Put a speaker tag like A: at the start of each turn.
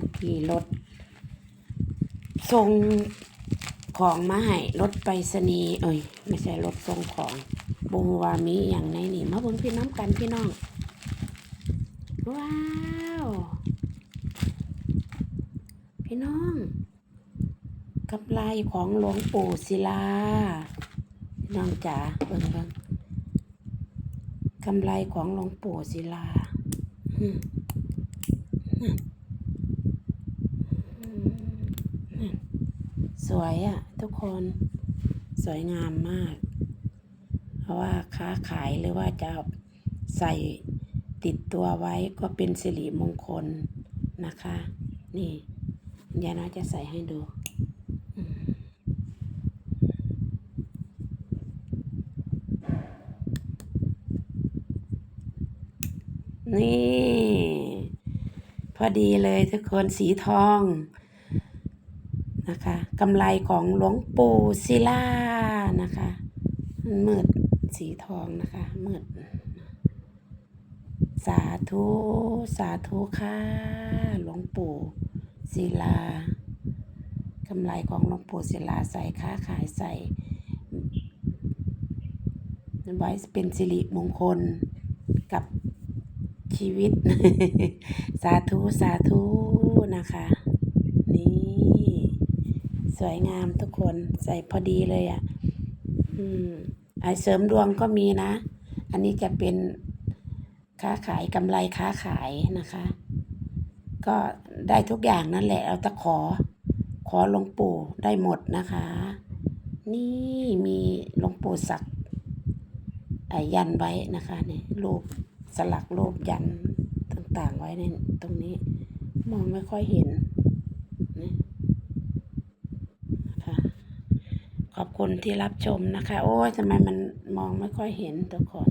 A: มื่รถส่งของมาให้รถไปรษณีย์เอ้ยไม่ใช่รถส่งของบงวามีอย่างในนี่มาเบิ่งพี่น้ำกันพี่น้อง ว้าว พี่น้องกำไรของหลวงปู่ศิลาพี่น้องจ๋าเบิ่งเบิ่งกำไรของหลวงปู่ศิลาอืมอืมอืม สวยอะทุกคนสวยงามมาก เพราะว่าค้าขายหรือว่าจะใส่ติดตัวไว้ก็เป็นสิริมงคลนะคะ นี่ยายน้อยจะใส่ให้ดูนี่ พอดีเลยทุกคนสีทอง นะคะกำไรของหลวงปู่ศิลานะคะมันมืดสีทองนะคะมืดสาธุสาธุค่ะหลวงปู่ศิลากำไรของหลวงปู่ศิลาใส่ค้าขายใส่ไว้เป็นสิริมงคลกับชีวิต สาธุ สาธุ นะคะ สวยงามทุกคนใส่พอดีเลยอะ่ะ อืมไอเสริมดวงก็มีนะ อันนี้จะเป็นค้าขายกำไรค้าขายนะคะ ก็ได้ทุกอย่างนั่นแหละเอาตะขอ ขอหลวงปู่ได้หมดนะคะ นี่มีหลวงปู่ศักดิ์ยันไว้นะคะเนี่ยรูปสลักรูปยันต่างๆไว้ในตรงนี้ มองไม่ค่อยเห็นนี่นะคะ ขอบคุณที่รับชมนะคะ โอ้ยทำไมมันมองไม่ค่อยเห็นทุกคน